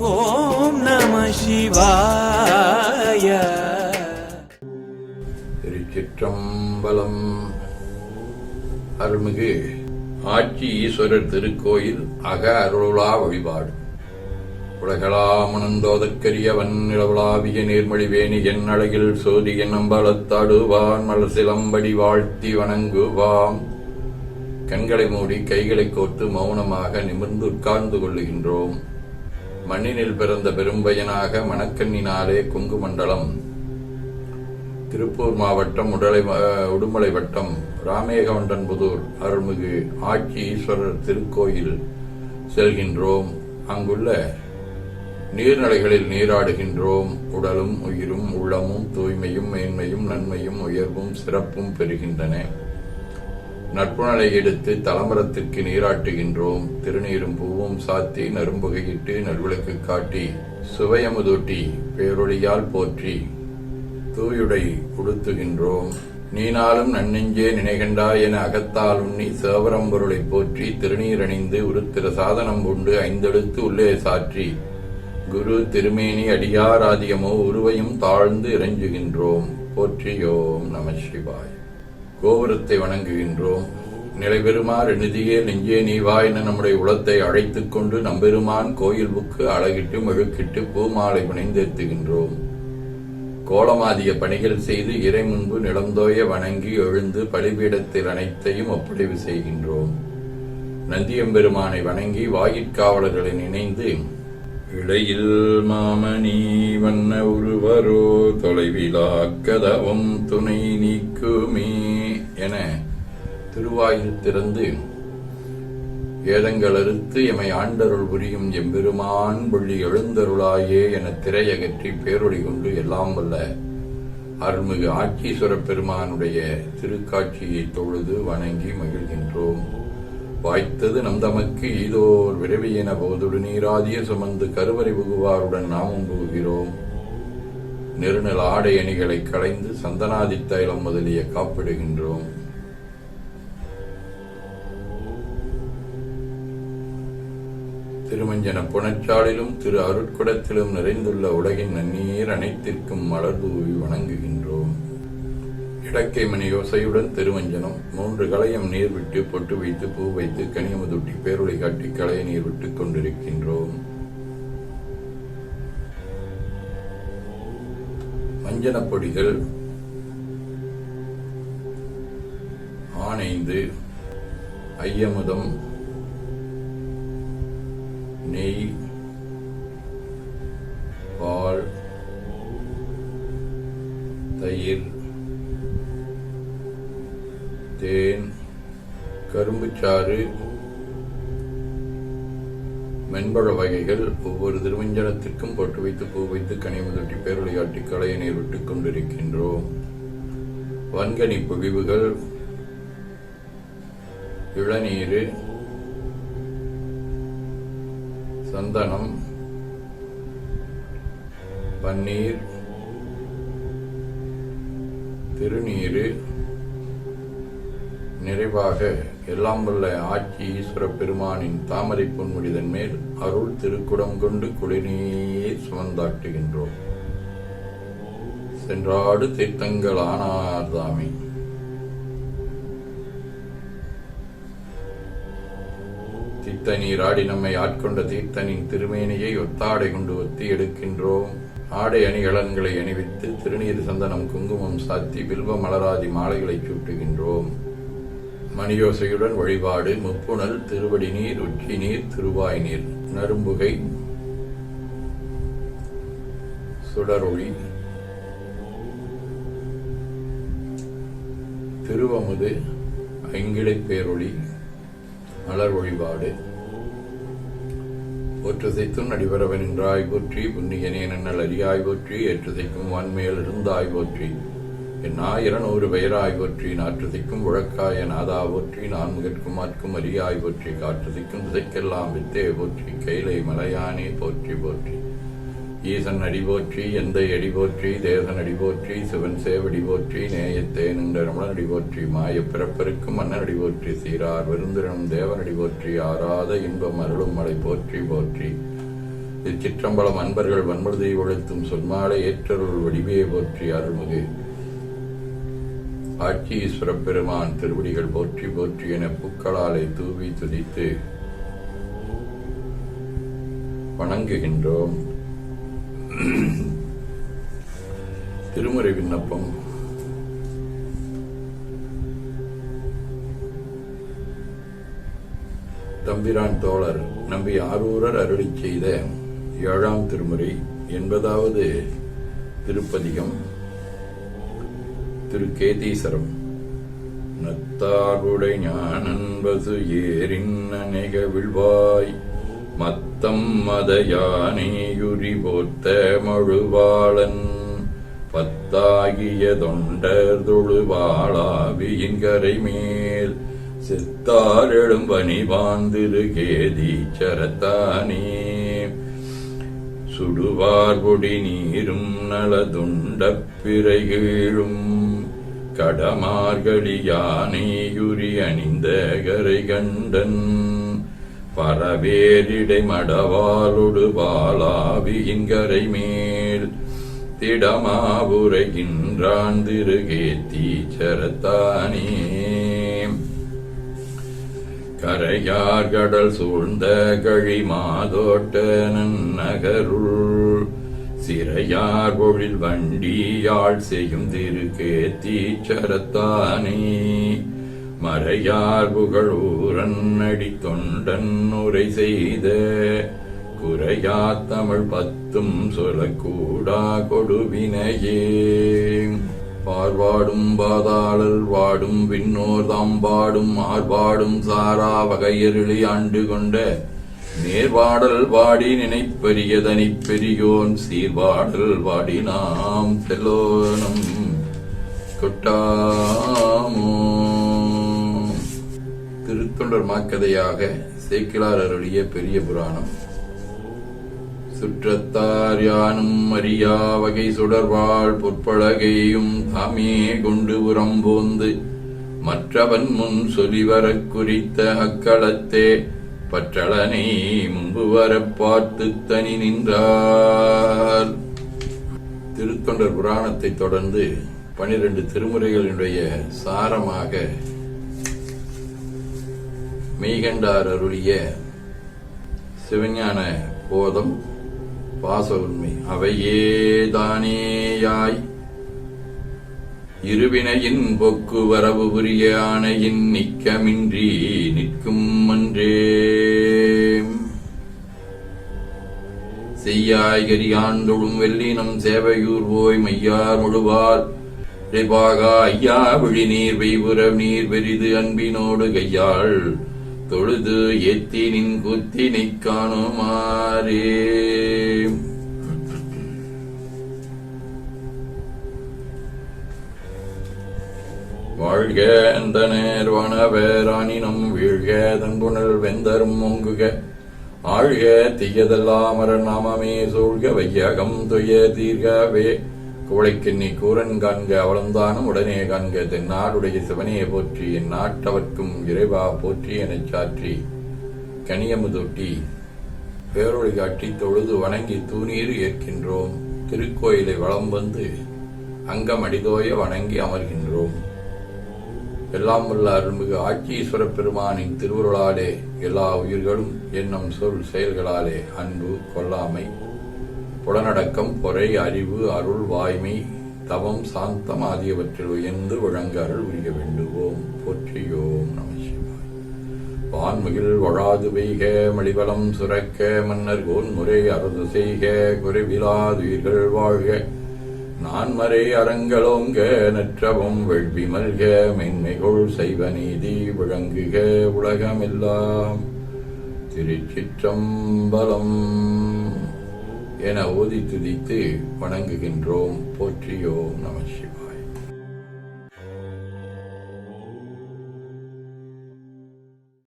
ஓம் நம சிவாய. திருச்சிற்றம்பலம். அருள்மிகு ஆட்சி ஈஸ்வரர் திருக்கோயில் அக அருளா வழிபாடு. உலகளாமணந்தோதற்கரியவன் நிலவுலாவிய நேர்மொழிவேணி வேணியன் அழகில் சோதியன் அம்பலத்தாடுவான் மலசிலம்படி சிலம்படி வாழ்த்தி வணங்குவாம். கண்களை மூடி கைகளை கோர்த்து மௌனமாக நிமிர்ந்து உட்கார்ந்து கொள்ளுகின்றோம். மண்ணினில் பிறந்த பெரும்பயனாக மணக்கண்ணினாலே குங்கு மண்டலம் திருப்பூர் மாவட்டம் உடலை உடுமலை வட்டம் ராமேகவண்டன்புதூர் அருள்மிகு ஆட்சி ஈஸ்வரர் திருக்கோயில் செல்கின்றோம். அங்குள்ள நீர்நிலைகளில் நீராடுகின்றோம். உடலும் உயிரும் உள்ளமும் தூய்மையும் மேன்மையும் நன்மையும் உயர்வும் சிறப்பும் பெறுகின்றன. நட்புணலை எடுத்து தலமரத்திற்கு நீராட்டுகின்றோம். திருநீரும் பூவும் சாத்தி நரும்புகையிட்டு நல்விளக்கு காட்டி சுவையமுதூட்டி பேரொழியால் போற்றி தூயுடை உடுத்துகின்றோம். நீனாலும் நன்னெஞ்சே நினைகண்டா என அகத்தால் உண்ணி சேவரம்பொருளை போற்றி திருநீரணிந்து உருத்திர சாதனம் கொண்டு ஐந்தெழுத்து உள்ளே சாற்றி குரு திருமேனி அடியாராதியமோ உருவையும் தாழ்ந்து இறைஞ்சுகின்றோம். போற்றியோம் நம சிவாய். கோபுரத்தை வணங்குகின்றோம். நிலைபெறுமாறு நிதியே நெஞ்சே நீவா என நம்முடைய உளத்தை அழைத்துக் கொண்டு நம்பெருமான் கோயில் புக்கு அழகிட்டு மெழுக்கிட்டு பூமாலை புனைந்தேத்துகின்றோம் கோலமாதிய பணிகள் செய்து இறை முன்பு நிலந்தோய வணங்கி எழுந்து பலிபீடத்தில் அனைத்தையும் ஒப்படைவு செய்கின்றோம். நந்தியம்பெருமானை வணங்கி வாயிற்காவலர்களை நினைந்து இடையில் மாமணி வண்ண உருவரோ தொலைவிலா கதவும் துணை நீக்குமே என திருவாயில் திறந்து ஏதங்கள் அறுத்து எமை ஆண்டருள் புரியும் எம்பெருமான் புள்ளி எழுந்தருளாயே என திரையகற்றி பேரொழி கொண்டு எல்லாம் வல்ல அருள்மிகு ஆட்சீஸ்வர பெருமானுடைய திருக்காட்சியை தொழுது வணங்கி மகிழ்கின்றோம். வாய்த்தது நம் தமக்கு ஈதோர் என போதுடு நீராதிய சுமந்து கருவறை புகுவாருடன் நாமும் புகுகிறோம். நெருநல் ஆடை அணிகளை களைந்து சந்தனாதித்தைலம் முதலிய காப்பிடுகின்றோம். திருமஞ்சன புனச்சாலிலும் திரு அருட்குடத்திலும் நிறைந்துள்ள உலகின் நன்னீர் அனைத்திற்கும் மலர் தூவி வணங்குகின்றோம். இடக்கை மணி யோசையுடன் திருமஞ்சனம் மூன்று களையம் நீர் விட்டு பொட்டு வைத்து பூ வைத்து கனியமுதுட்டி பேருளை காட்டி களைய நீர் விட்டுக் கொண்டிருக்கின்றோம். மஞ்சனப் பொடிகள் ஆனைந்து ஐயமுதம் நெய் பால் தயிர் தேன் கரும்புச்சாறு மென்பழ வகைகள் ஒவ்வொரு திருமஞ்சனத்திற்கும் போட்டு வைத்து பூ வைத்து கனிமுதட்டி பேர் விளையாட்டி கலையினை விட்டுக் கொண்டிருக்கின்றோம் வன்கனி பொழிவுகள் இளநீர் சந்தனம் பன்னீர் திருநீரு நிறைவாக எல்லாம் வல்ல ஆட்சி ஈஸ்வர பெருமானின் தாமரை பொன்முடிதன் மேல் அருள் திருக்குடம் கொண்டு குளிரையே சுமந்தாட்டுகின்றோம் சென்றாடு தீர்த்தங்கள் ஆனார்தாமே. தித்தனீர் நீராடி நம்மை ஆட்கொண்ட தீர்த்தனின் திருமேனியை ஒத்தாடை கொண்டு ஒத்தி எடுக்கின்றோம். ஆடை அணிகலன்களை அணிவித்து திருநீர் சந்தனம் குங்குமம் சாத்தி வில்வ மலராதி மாலைகளை சூட்டுகின்றோம். மணியோசையுடன் வழிபாடு முப்புணல் திருவடி நீர் உச்சி நீர் திருவாய் நீர் நரும்புகை சுடரொளி திருவமுது ஐங்கிழை பேரொளி மலர் வழிபாடு. ஒற்றுதைக்கும் நடிபரவன் என்றாய் போற்றி புன்னியனே நன்னல் அறியாய் போற்றி ஏற்றுதைக்கும் வான்மேல் இருந்தாய் போற்றி. என் ஆயிரநூறு பெயராய் போற்றி நாற்றுதைக்கும் உழக்காய நாதா போற்றி நான் முகற்குமார்க்கும் அரியாய் போற்றி காற்றுதைக்கும் திசைக்கெல்லாம் வித்தே போற்றி கைலை மலையானே போற்றி போற்றி. ஈசன் அடி போற்றி எந்தை அடி போற்றி தேசன் அடி போற்றி சிவன் சேவடி போற்றி நேயத்தே நின்ற ரமணன் அடி போற்றி மாய பிறப்பெருக்கும் மன்னன் அடிபோற்றி சீரார் விருந்திரனும் தேவனடி போற்றி ஆராத இன்பம் அருளும் மலை போற்றி போற்றி. இச்சிற்றம்பலம் அன்பர்கள் வன்மருதியை ஒழுத்தும் சொன்மாலை ஏற்றருள் வடிவையை போற்றி அருள்மிகு. ஆட்சியீஸ்வர பெருமான் திருவடிகள் போற்றி போற்றி என பூக்களாலை தூவி துதித்து வணங்குகின்றோம். திருமுறை விண்ணப்பம். தம்பிரான் தோழர் நம்பி ஆரூரர் அருளி செய்த ஏழாம் திருமுறை எண்பதாவது திருப்பதிகம் திருக்கேதீசரம் நத்தாருடை ஞானன்பது ஏறின் அநேக விழ்வாய் மத் யானையுரி போர்த்த மழுவாளன் பத்தாகிய தொண்டர் தொழுவாளாவியின் கரைமேல் செத்தாரெழும் பணிவாந்திரு கேதி சரத்தானே. சுடுவார் பொடி நீரும் நலதுண்ட பிறைகீழும். கடமார்கழி யானையுரி அணிந்த கரை கண்டன். பரவேரிடை மடவாலொடு பாலாவி இங்கரை மேல். திடமாவுரைகின்றான் திருகேத்தீச்சரத்தானே கரையார் கடல் சூழ்ந்த கழி மாதோட்ட நன்னகருள். சிறையார் பொழில் வண்டியாள் செய்யும் திருக்கேத்தீச்சரத்தானே மறையார் புகழூரன்னடி தொண்டன் உரை செய்த குறையா தமிழ் பத்தும் சொல்லக்கூடா கொடுவினையே. பார்வாடும் பாதாளல் வாடும் விண்ணோர் தாம்பாடும் ஆர்பாடும் சாரா வகையருளி ஆண்டு கொண்ட நேர்வாடல் வாடி நினைப்பரியதனி பெரியோன் சீர்வாடல் வாடி நாம் செல்லோனம். கொட்டாமோ திருத்தொண்டர் மாக்கதையாக சேக்கிலார் அருளிய பெரிய புராணம். சுற்றத்தார் யானும் அறியா வகை சுடர்வாழ் பொற்பழகையும் தாமே கொண்டு உரம்போந்து மற்றவன் முன் சொல்லிவரக் குறித்த அக்களத்தே பற்றளனை முன்பு வரப் பார்த்து தனி நின்றார். திருத்தொண்டர் புராணத்தை தொடர்ந்து பனிரெண்டு திருமுறைகளினுடைய சாரமாக மெய்கண்டார் அருளிய சிவஞான போதம் பாச உண்மை அவையேதானேயாய் இருவினையின் பொக்கு வரவு புரிய ஆணையின் நிக்கமின்றி நிற்கும் அன்றே. செய்யாய்கரி ஆண்டொழும் வெள்ளினம் சேவையூர் போய் மையார் முழுவார். இறைபாகா ஐயா விழி நீர் வெய்புற நீர் பெரிது அன்பினோடு கையாள். தொழுது ஏத்தி நின் குத்தினை காணுமாறே. வாழ்க அந்த நேர்வன வேராணினம் வீழ்க தன்புணல் வெந்தரும் ஒங்குக ஆழ்க தீயதெல்லாம் நாமமே சூழ்க வையகம் துய தீர்கவே. கோழைக்கெண்ணி கூரன் காண்க அவளந்தானும் உடனே காண்க. தென்னாடுடைய சிவனையை போற்றி என் நாட்டவர்க்கும் இறைவா போற்றி எனச் சாற்றி. கனியமுதொட்டி பேரொழி காட்டி தொழுது வணங்கி தூணீர் ஏற்கின்றோம். திருக்கோயிலை வலம் வந்து அங்கம் அடிதோய வணங்கி அமர்கின்றோம். எல்லாம் உள்ள அருள்மிகு ஆட்சீஸ்வர பெருமானின் திருவுருளாலே எல்லா உயிர்களும் எண்ணம் சொல் செயல்களாலே அன்பு கொல்லாமை புலனடக்கம் பொறை அறிவு அருள் வாய்மை தவம் சாந்தம் ஆகியவற்றில் உயர்ந்து விளங்க அருள் உரிய வேண்டுவோம். போற்றியோம் நம சிவாய். வான்மிகில் வழாது பெய்க மணிவலம் சுரக்க மன்னர் கோன் முறை அறுது செய்க குறைவிலாதுயிர்கள் வாழ்க. நான்மறை அறங்களோங்க நற்றவம் வெள்வி மல்க மென்மைகொள் செய்வ நீதி விளங்குக உலகமெல்லாம். திருச்சிற்றம்பலம் என ஓதி துதித்து வணங்குகின்றோம். போற்றியோம் நம சிவா